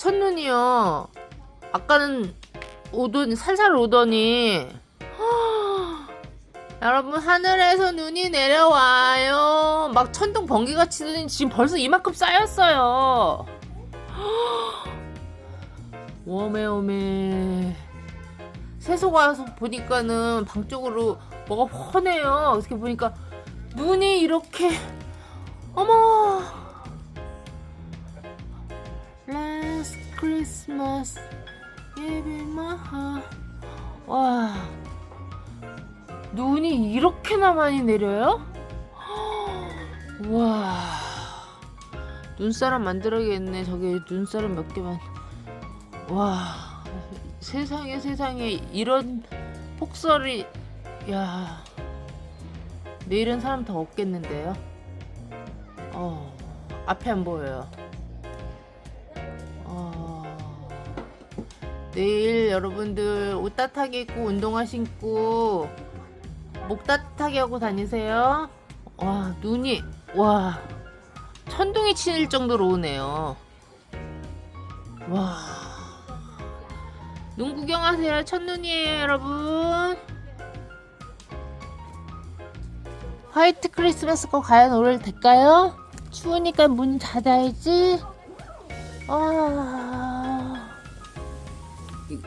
첫눈이요. 아까는 오더니 살살 오더니 여러분 하늘에서 눈이 내려와요. 막 천둥 번개가 치더니 지금 벌써 이만큼 쌓였어요. 오메 오메. 세속 와서 보니까는 방 쪽으로 뭐가 훤해요. 어떻게 보니까 눈이 이렇게 어머. My heart. 와, 눈이 이렇게나 많이 내려요? 와, 눈사람 만들어야겠네. 저기 눈사람 몇 개만. 와, 세상에 세상에 이런 폭설이, 야, 내일은 사람 더 없겠는데요? 어, 앞에 안 보여요. 내일 여러분들 옷 따뜻하게 입고 운동화 신고 목 따뜻하게 하고 다니세요. 와 눈이 와 천둥이 치일 정도로 오네요. 와. 눈 구경하세요. 첫눈이에요, 여러분. 화이트 크리스마스 거 과연 오늘 될까요? 추우니까 문 닫아야지. 아.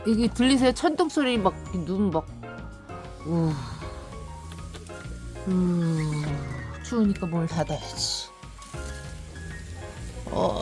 이- 이게 들리세요? 천둥 소리 막 눈 막. 우. 음. 추우니까 문을 닫아야지. 어.